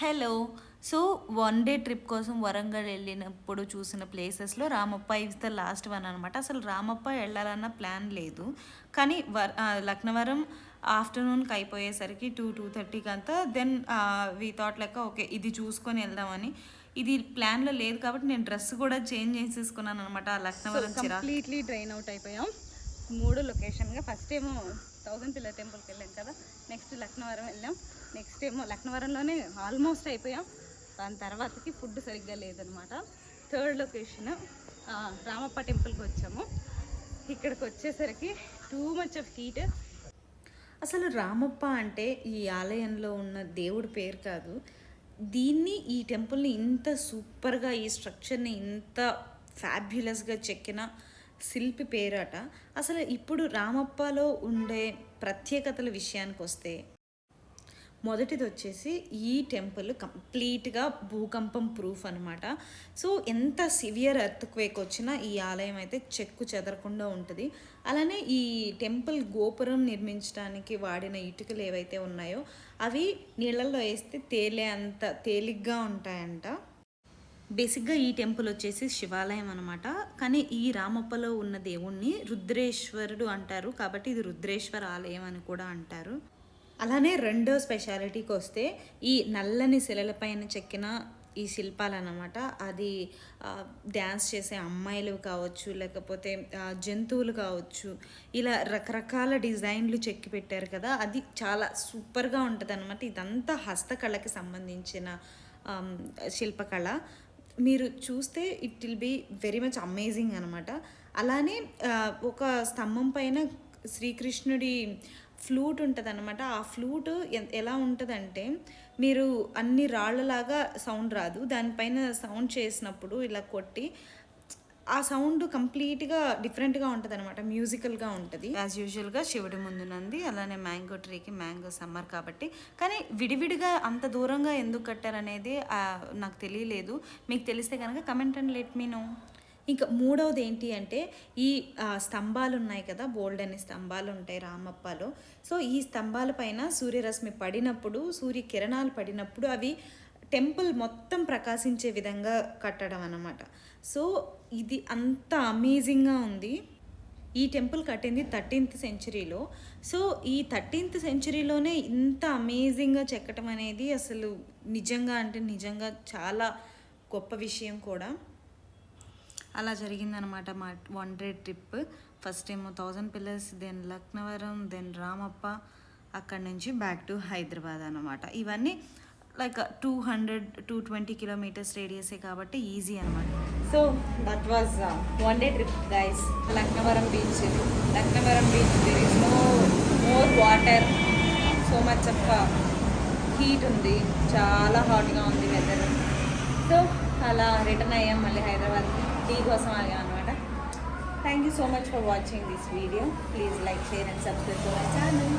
Hello so one day trip కోసం వరంగల్ వెళ్ళినప్పుడు చూసిన ప్లేసెస్లో Ramappa is the last one అనమాట అసలు రామప్ప వెళ్ళాలన్న ప్లాన్ లేదు. కానీ వర్ లక్నవరం ఆఫ్టర్నూన్కి అయిపోయేసరికి టూ టూ థర్టీకి అంతా దెన్ వీ థాట్ లెక్క ఓకే ఇది చూసుకొని వెళ్దామని. ఇది ప్లాన్లో లేదు కాబట్టి నేను డ్రెస్ కూడా చేంజ్ చేసేసుకున్నాను అనమాట ఆ లక్నవరం కంప్లీట్లీ డ్రైన్ అవుట్ అయిపోయాం. మూడు లొకేషన్గా ఫస్ట్ ఏమో థౌజండ్ పిల్లర్ టెంపుల్కి వెళ్ళాం కదా. నెక్స్ట్ లక్నవరం వెళ్ళాం. నెక్స్ట్ ఏమో లక్నవరంలోనే ఆల్మోస్ట్ అయిపోయాం. దాని తర్వాతకి ఫుడ్ సరిగ్గా లేదనమాట థర్డ్ లొకేషన్ రామప్ప టెంపుల్కి వచ్చాము. ఇక్కడికి వచ్చేసరికి టూ మచ్ ఆఫ్ హీట్ అసలు రామప్ప అంటే ఈ ఆలయంలో ఉన్న దేవుడి పేరు కాదు. దీన్ని ఈ టెంపుల్ని ఇంత సూపర్గా ఈ స్ట్రక్చర్ని ఇంత ఫ్యాబ్యులస్గా చెక్కిన శిల్పి పేరట. అసలు ఇప్పుడు రామప్పలో ఉండే ప్రత్యేకతల విషయానికి వస్తే మొదటిది వచ్చేసి ఈ టెంపుల్ కంప్లీట్గా భూకంపం ప్రూఫ్ అనమాట సో ఎంత సివియర్ ఎర్త్క్వేక్ వచ్చినా ఈ ఆలయం అయితే చెక్కు చెదరకుండా ఉంటుంది. అలానే ఈ టెంపుల్ గోపురం నిర్మించడానికి వాడిన ఇటుకలు ఏవైతే ఉన్నాయో అవి నీళ్ళల్లో వేస్తే తేలే అంత తేలిగ్గా ఉంటాయంట. బేసిక్గా ఈ టెంపుల్ వచ్చేసి శివాలయం అనమాట కానీ ఈ రామప్పలో ఉన్న దేవుణ్ణి రుద్రేశ్వరుడు అంటారు. కాబట్టి ఇది రుద్రేశ్వర ఆలయం అని కూడా అంటారు. అలానే రెండో స్పెషాలిటీకి వస్తే ఈ నల్లని శిలలపైన చెక్కిన ఈ శిల్పాలు అన్నమాట అది డ్యాన్స్ చేసే అమ్మాయిలు కావచ్చు లేకపోతే జంతువులు కావచ్చు ఇలా రకరకాల డిజైన్లు చెక్కి పెట్టారు కదా. అది చాలా సూపర్గా ఉంటుంది అనమాట ఇదంతా హస్తకళకి సంబంధించిన శిల్పకళ. మీరు చూస్తే it will be very much amazing అనమాట అలానే ఒక స్తంభం పైన శ్రీకృష్ణుడి ఫ్లూట్ ఉంటుంది అనమాట ఆ ఫ్లూట్ ఎలా ఉంటుందంటే మీరు అన్ని రాళ్ళలాగా సౌండ్ రాదు. దానిపైన సౌండ్ చేసినప్పుడు ఇలా కొట్టి ఆ సౌండ్ కంప్లీట్గా డిఫరెంట్గా ఉంటుంది అనమాట మ్యూజికల్గా ఉంటుంది. యాజ్ యూజువల్గా శివుడి ముందు నంది అలానే మ్యాంగో ట్రీకి మ్యాంగో సమ్మర్ కాబట్టి. కానీ విడివిడిగా అంత దూరంగా ఎందుకు కట్టారనేది నాకు తెలియలేదు. మీకు తెలిస్తే కనుక comment and let me know. ఇంకా మూడవది ఏంటి అంటే ఈ స్తంభాలు ఉన్నాయి కదా బోల్డ్ అనే స్తంభాలు ఉంటాయి రామప్పలో. సో ఈ స్తంభాల పైన సూర్యరశ్మి పడినప్పుడు సూర్య కిరణాలు పడినప్పుడు అవి టెంపుల్ మొత్తం ప్రకాశించే విధంగా కట్టడం అనమాట సో ఇది అంత అమేజింగ్గా ఉంది. ఈ టెంపుల్ కట్టింది థర్టీన్త్ సెంచరీలో. సో ఈ థర్టీన్త్ సెంచరీలోనే ఇంత అమేజింగ్గా చెక్కటం అనేది అసలు నిజంగా అంటే నిజంగా చాలా గొప్ప విషయం కూడా. అలా జరిగిందనమాట మా వన్ డే ట్రిప్. ఫస్ట్ ఏమో thousand pillars then Laknavaram then Ramappa అక్కడి నుంచి బ్యాక్ టు హైదరాబాద్ అనమాట ఇవన్నీ like two hundred two twenty kilometres రేడియసే కాబట్టి ఈజీ అనమాట so that was one day trip guys Laknavaram beach Laknavaram beach there is no more water so much of heat ఉంది. చాలా హాట్గా ఉంది వెదర్ సో అలా return అయ్యాం మళ్ళీ హైదరాబాద్. టీ కోసం ఆగాం అనమాట thank you so much for watching this video please like share and subscribe to my channel